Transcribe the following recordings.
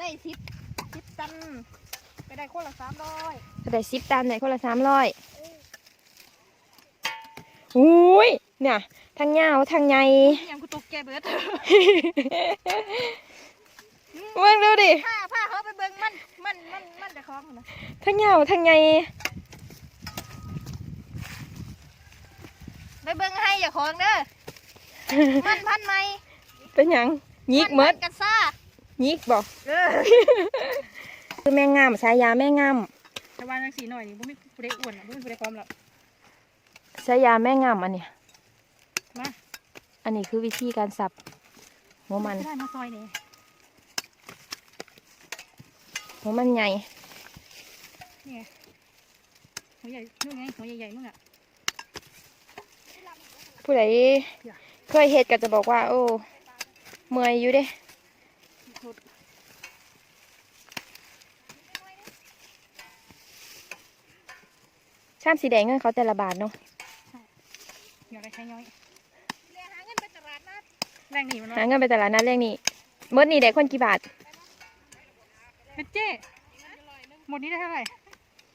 ได้สิบสิบตัน ไปได้คนละสามร้อยได้สิบตันไหนคนละสามร้อยอุ้ยเนี่ยทางยาวทางใหญ่ยังกูตกใจเบิดเบิ่งดูดิผ้าผ้าเขาไปเบิ่งมันมันมันมันจะคล้องนะทางยาวทางใหญ่ไปเบิ่งให้อย่าคล้องเด้อมันพันไหมเป็นหยังยิกหมดนกันซ่า ยิกบอกเออคือแม่งามสายยาแม่งามแต่ว่าจังสีหน่อยนี่บ่มีผู้ใดอ้วนอะบ่มีผู้ใดพร้อมหรอกสายยาแม่งามอันเนี้ยมาอันนี้คือวิธีการสับหัวมันได้มาซอยนี่หัวมันใหญ่นี่ไงหัวใหญ่นู่นไงหัวใหญ่ๆนู่นอะผู้ใดเคยเฮ็ดก็จะบอกว่า โอ้เมื่อยอยู่เด้ ชามสีแดงเงินเขาแต่ละบาทเนาะอย่าไปใช้ย้อยแรงหาเงินไปตลาดนัดแรงหนีมันหาเงินไปตลาดนัดเรื่องนี้เมื่อนี่ได้คนกี่บาทเป็นเจ้หมดนี้ได้เท่าไหร่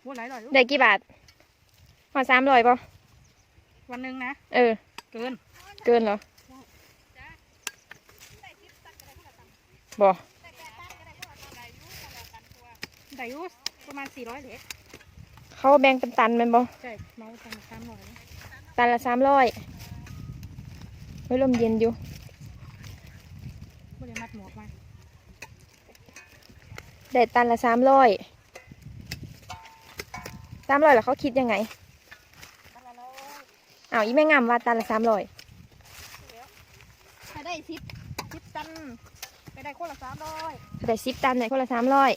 โอ้หลายร้อยลูกได้กี่บาทมาสามร้อยป่ะวันหนึ่งนะ เออ เกิน เกินเหรอ บอได้อยุประมาณสี่ร้อยเหรียญเขาแบ่งเป็นตันแมันบอใช่เมาตังสามร้อยตันละสามร้อยไว้ลมเย็นอยู่บ่ได้มัดหมวกมาได้ตันละสามร้อยสามร้อยแล้วเขาคิดยังไงอ้าวอีแม่งามว่าตันละสามร้อยถ้าได้สิบสิบตัน ไปได้คนละสามร้อยได้สิบตันไหนคนละสามร้อย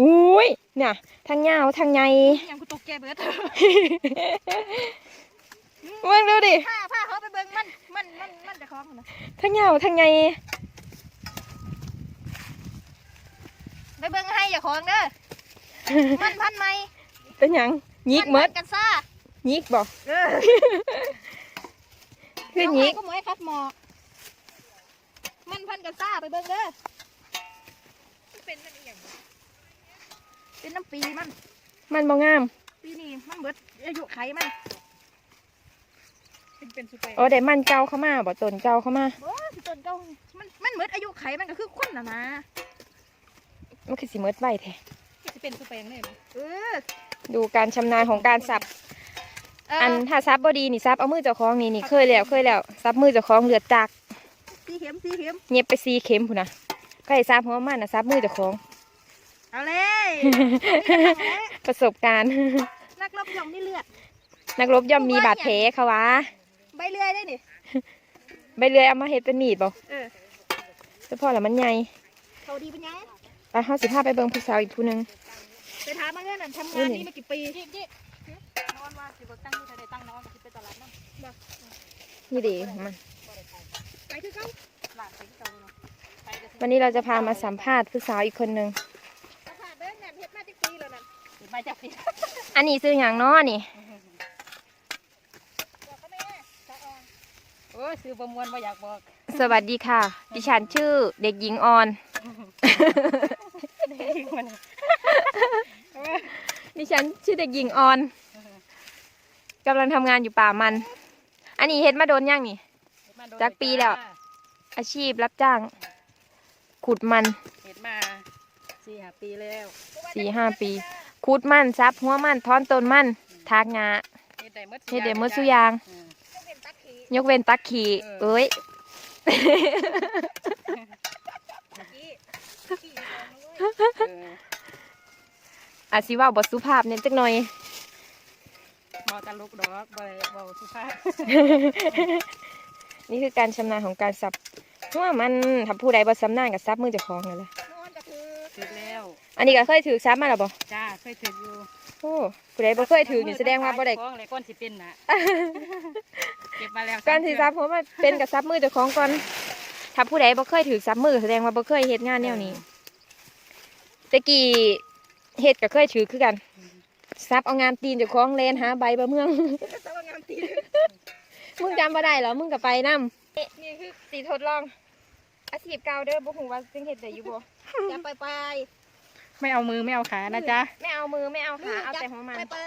อุ้ยเนี่ยทางยาวทางใหญ่ยังกูตกใจเบิดเบิ่งดูดิผ้าผ้าเขาไปเบิ่งมันมันมันมันจะคล้องนะทางยาวทางใหญ่ไปเบิ่งให้อย่าคล้องเด้อมันพันไหมเป็นหยังยิกหมดนกันซ่ายิกบอกเออคือยิกก็หมวยคัดหมอก มันพันกันซ่าไปเบิ่งเด้อเป็นมันอย่างเป็นน้ำปีมัน มันบ่งาม ปีนี้มันเบิดอายุไขมันเป็นเป็นสุดไปโอ้ได้มันเก่าเข้ามาบ่ต้นเก่าเข้ามา โอ้ยต้นเก่ามันมันเบิดอายุไขมันก็คือคนน่ะนะมันคือสิเมิดไว้แท้ที่จะเป็นสุดแปลงเลยเออดูการชำนาญของการสับ เอออันถ้าซับบ่ดีนี่ซับเอามือเจ้าของนี่นี่เคยแล้วเคยแล้วซับมือเจ้าของเลือดจากสี เข็มสีเข็มเย็บไปซีเข็มพุ่นนะก็ให้ซับหัวมันนะซับมือเจ้าของ เอาเลยประสบการณ์ นักรบย่อมนี่เลือด นักรบย่อมมีบาดแผลเขาวะใบเลื่อยได้นี่ใบเลื่อยเอามาเฮ็ดเป็นมีดบ่เออเฉพาะแล้วมันใหญ่เขาดีเป็นยังไปเฮาสิพาไปเบิ่งผู้สาวอีกผู้หนึงไปถามมาเงินนั่นทำงานนี่มากี่ปียี่ยี่นอนว่าสิบตั้งที่ได้ตั้งนอนสิไปตลาดนั่นนี่เดีมัน ไปคือเขาหลานไปคือเขาเนาะไปกันวันนี้เราจะพามาสัมภาษณ์ผู้สาวอีกคนหนึงตลาดเด้งเนี่ยเฮ็ดมาจากปีแล้วนั่นมาจากปีอันนี้ซื้อหยังน้อนี่ บอกก็แม่สะออนโอ้ยซื้อประมวลบ่อยากบอกสวัสดีค่ะ ดิฉันชื่อเด็กหญิงออนมัน ดิฉันชื่อเด็กหญิงออนกำลังทำงานอยู่ป่ามัน อันนี้เฮ็ดมาโดนยังนี่ จักปีแล้ว อาชีพรับจ้าง ขุดมันเฮ็ดมาสี่ห้าปีแล้วสี่ห้าปี ขุดมันซับหัวมันท้อนต้นมันทากงาเฮ็ดได้หมดเฮ็ดเดมดสุอยาง ยกเว้นตักขี่เอ้ยอาจสิเว่าบทสุภาพเนี่ยจักหน่อยบ่ตลกดอกบ่บ่สุภาพ นี่คือการชำนาญของการสับหัวมันถ้าผู้ใดบ่สำนาญกับซับมือเจ้าของนั่นแหละถึงแล้ว อันนี้ก็เคยถือซับมาแล้วบ่จ้าเคยถึงอยู่โอ้ผู้ใดบ่เคยถือนี่แสดงว่าบ่ได้ของเลยก้อนสิเป็นน่ะเก็บมาแล้วการถือซับเพราะว่าเป็นกับซับมือเจ้าของก่อนถ้าผู้ใดบ่เคยถือซับมือแสดงว่าบ่เคยเฮ็ดงานแนวนี้แตะกี้เฮ็ดก็เคยถือคือกันซับเอางานตีนเจ้าของเลนหาใบบะเมือง สาวงามตี มึง จำบ่ได้เหรอมึงก็ไปนํนี่คือสีทดลอง อาชีพเก่าเด้อบ่ฮู้ว่าสิเฮ็ดได้อยู่บ่จับไปไปไม่เอามือไม่เอาขานะจ๊ะไม่เอามือไม่เอาขาเอาแต่หัวมันไปไป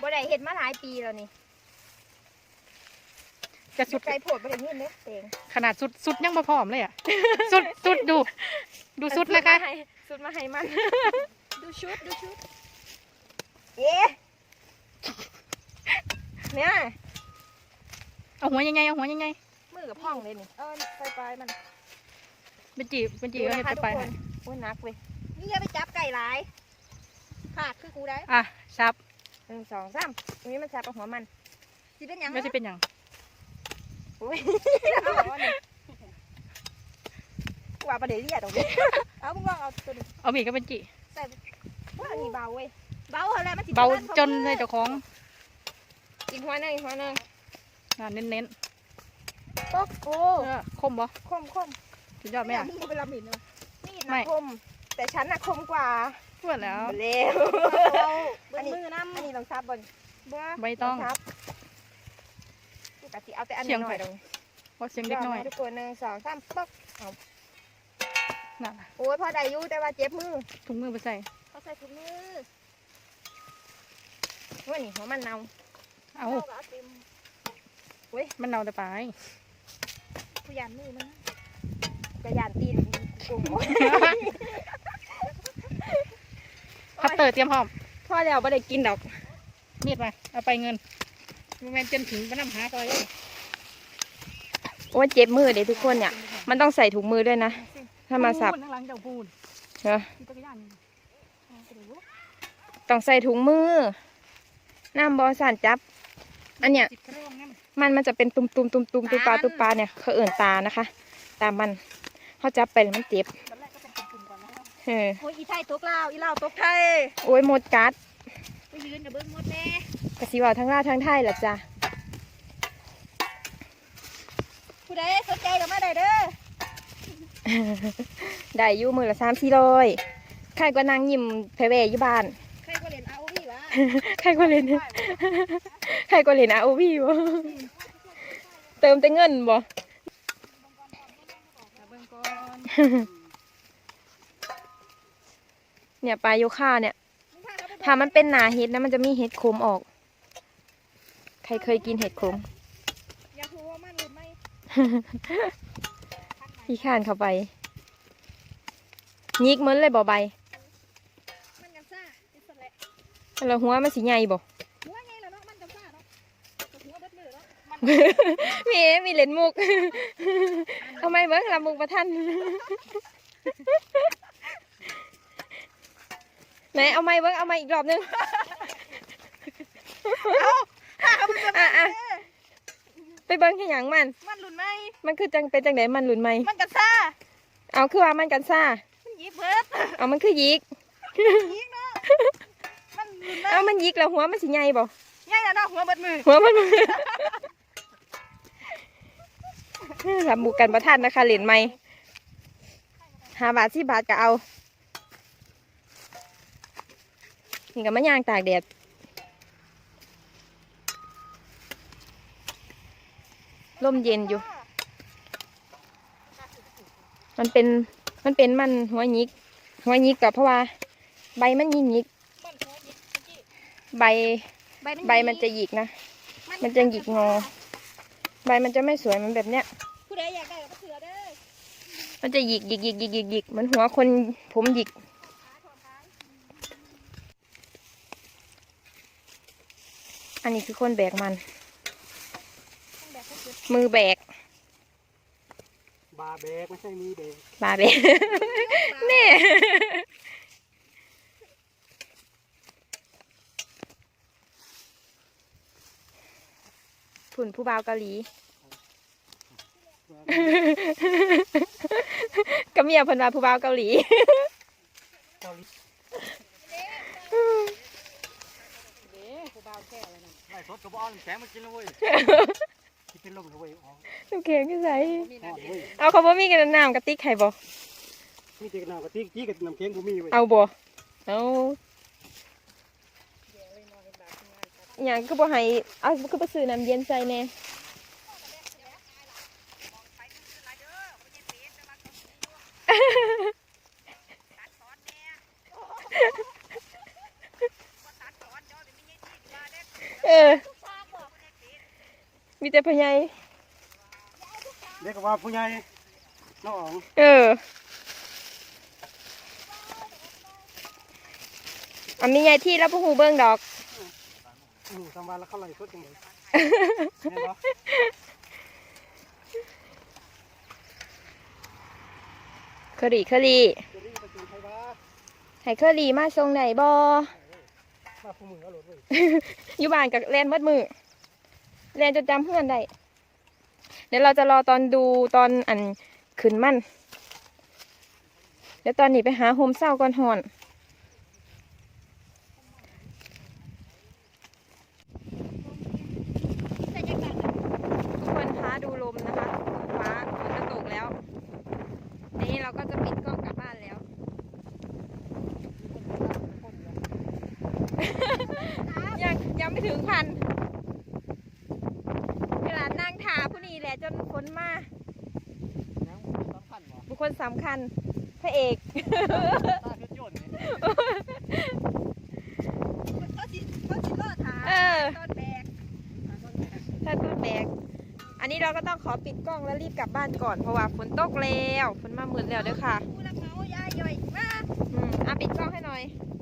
บ่ได้เฮ็ดมาหลายปีแล้วนี่จะสุดไกลโพดบ่ได้เงินเด้เตงขนาดสุดสุดยังมาพร้อมเลยอะสุดสุดดู ดูสุดนะคะสุดมาให้มัน ดูชุดดูชุดเอ๊ะ เนี่ย เอาหัวยังไงเอาหัวยังไง มือกับพ่องเลยนี่ เออไปไปมันเป็นจีบเป็นจีบก็ดูเห็นนะคะไปทุกไปคนโอ้ยหนักเว้ย นี่อย่าไปจับไก่หลายขาดคือกูได้อะซับหนึ่งสองสามตรงนี้มันจับเอาหัวมันสิเป็นหยังไม่ใช่เป็นอย่างโอ้ยเอาอันนี้กว่าประเดี๋ยวเรียดออกเลยเอามึงลองเอาตัวนี้เอามีดก็เป็นจี ใส่ว่าอันนี้เบาเว้ย เบาอะไรมันสิเบาลั่จนเลยเจ้าของ อีกหัวหนึงอีกหัวหนึงอะเน้นเน้นปุ๊บโอ้ๆเออคมบ่คมคมสุดยอดไหมอะมึงเป็นลำหินเลยนี่ไม่ นะคม แต่ฉันน่ะคมกว่าเพื่อนแล้ว เร็วเอาเบิ้อันนี้มือน้ำอันนี้ลองซับบนบ่ไม่ต้อง ซับปกติเอาแต่อันเสียงน้อยไผ่ๆลงเพราะเสียงเล็กน้อยทุกคนหนึ่งสองสามปุ๊บน่ะโอ้ยพอได้อยู่แต่ว่าเจ็บมือถุงมือไปใส่เขาใส่ถุงมือว่านี่หัวมันเน่า เอากับติมมันเนาแต่ปลายผู้ยันมือมันกระยานตีนกลุ่มคัตเตอร์เตรียมพร้อมพ่อแล้วไม่ได้กินดอกมีดมาเอาไปเงินมันแมนจนถึงไปนำหาไปเลยโอ้ยเจ็บมือเดี๋ยวทุกคนเนี่ย มันต้องใส่ถุงมือด้วยนะ ถ้ามาสับพูดข้างหลังเจ้าพูดเหรอขี่จักรยานนี่ต้องใส่ถุงมือน้ำบอสานจับ อันเนี้ยจิตกระโดงนั่นมันมันจะเป็นตุ่มตุ่มตุ่มตุ่มตุ่มปลาตุ่มปลาเนี่ยเขาเอิ่นตานะคะ ตามมันเขาจับไปแล้วมันเจ็บตอนแรกก็เป็นกลุ่มๆก่อนนะครับเออโอ้ยอีไทยตกลาวอีลาวตกไทยโอ้ยหมดกัดไปยืนกับเบิ้งมดแม่กะสิเว่าทั้งลาวทั้งไทยล่ะจ้ะผู้ใดสนใจกับมาได้เด้อได้อยู่มือละสามสี่ร้อยใครก็นั่งยิ้มแผ่ๆอยู่บ้านใครก็เล่นเอาพี่วะ ใครก็เล่นใครก็เล่นอาโอวีบ่เติมแต่เงินบ่เบิ่งก่อนเนี่ยปลาโยค่าเนี่ยมึงพาเราไปถ้ามันเป็นหนาเห็ดนะมันจะมีเห็ดขมออก ใครเคยกินเห็ดขมอยากรู้ว่ามันหรือไม่พี่ข้านเข้าไปยิกเหมือนเลยบ่ใบ มันกันซ่าอิสระ แล้วหัวมันสิใหญ่บ่หัวไงล่ะเนาะมันกันซ่าเนาะหัวเบิดมือเนาะมีเอ๊ะมีเล่นมุกทำไมเบิ้งลำมุกประทันไหนเอาไม้เบิ้งเอาไม้อีกรอบนึงอะอะไปเบิ้งแค่หยังมัน มันหลุนไหมมันคือจังเป็นจังไหนมันหลุนไหมมันกันซ่าเอาคือว่ามันกันซ่ามันหยิบเบิดเอามันคือยิกยิงเนาะมันหลุนไหม เอามันยิกแล้วหัวมันสิใหญ่บ่ใหญ่แล้วเนาะหัวเบิดมือหัวมันลำบุกกันประทันนะคะเหรียญไม่ห้าบาทสิบาทก็เอานี่ก็มะยางตากแดดลมเย็นอยู่ มันเป็น มันเป็นมันหัวหยิก หัวหยิกก็เพราะว่า ใบมันยิงยิก มันหัวหยิบเมื่อกี้ ใบใบใบมันจะหยิกนะ มันจะหยิกงอ ใบมันจะไม่สวยมันแบบเนี้ยผู้ใดอยากได้ก็เสือเด้อมันจะหยิกหยิกหยิกหยิกหยิกหยิกเหมือนหัวคนผมหยิกอันนี้คือคนแบกมันต้องแบบเขาเสือมือแบก บาแบกไม่ใช่มือแบกบาแบกนี่ ผุ่นผู้บ่าวเกาหลีก็เมียเพิ่นว่าผู้บ่าวเกาหลีเกาหลีเด้ผู้บ่าวแก่เลยนะไล่สดกับอ้อนแข็งมากินแล้วเว้ยคิดเป็นลมแล้วเว้ยอ๋อน้ำแข็งที่ใส่มีอ๋นะอเว้ยเอาเขาบ่มีกันน้ำกระติกไข่บ่มีแต่น้ำกะทิจี้กับน้ำแข็งกูมีเว้ยเอาบ่เอา อย่างก็อบ่ให้เอาคือบ่ซื้อน้ำเย็นใส่แน่เออ มีแต่ผู้ใหญ่เรียกว่าผู้ใหญ่น้องเออ อันมีใหญ่ที่แล้วผู้หูเบิ้งดอก อืมทำวันแล้วเขาไล่สดจังเลยเห็นปะเคอรี่เคอรี่จะรีบไปกินไทยบ้าให้เคอรี่มาทรงไหนบอมาผู้มือเอารถเลยอยู่บ้านกับแลนมัดมือแลนจะจำเพื่อนได้ เดี๋ยวเราจะรอตอนดูตอนอันขึ้นมันเดี๋ยวตอนนี้ไปหาโฮมเศร้าก่อนหอน ใส่จักรยาน ทุกคนคะดูลมนะคะฟ้าฝนจะตกแล้ว นี่เราก็จะปิดกล้องกลับบ้านแล้ว ยังยังไม่ ถึงพันเวลานั่งทาผู้นี้แหละจนฝนมายังสำคัญบ่บุคคลสำคัญพระเอกตาเพชรยนต์นี่เขาสิเขาสิรอถาเออตอนแบกถ้าต้นแบก อันนี้เราก็ต้องขอปิดกล้องแล้วรีบกลับบ้านก่อนเพราะว่าฝนตกแล้วฝนมาหมื่นแล้วเด้อค่ะผู้รับเหมายายย่อยมาอืมอะปิดกล้องให้หน่อยบ๊ายบาย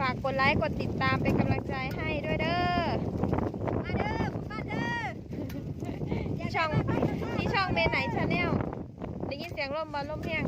ฝากกดไลค์กดติดตามเป็นกำลังใจให้ด้วยเด้อ มาเด้อมาเด้อที่ช่องที่ช่องเมนไหนชาแนลได้ยินเสียงลมบอลลมแห้ง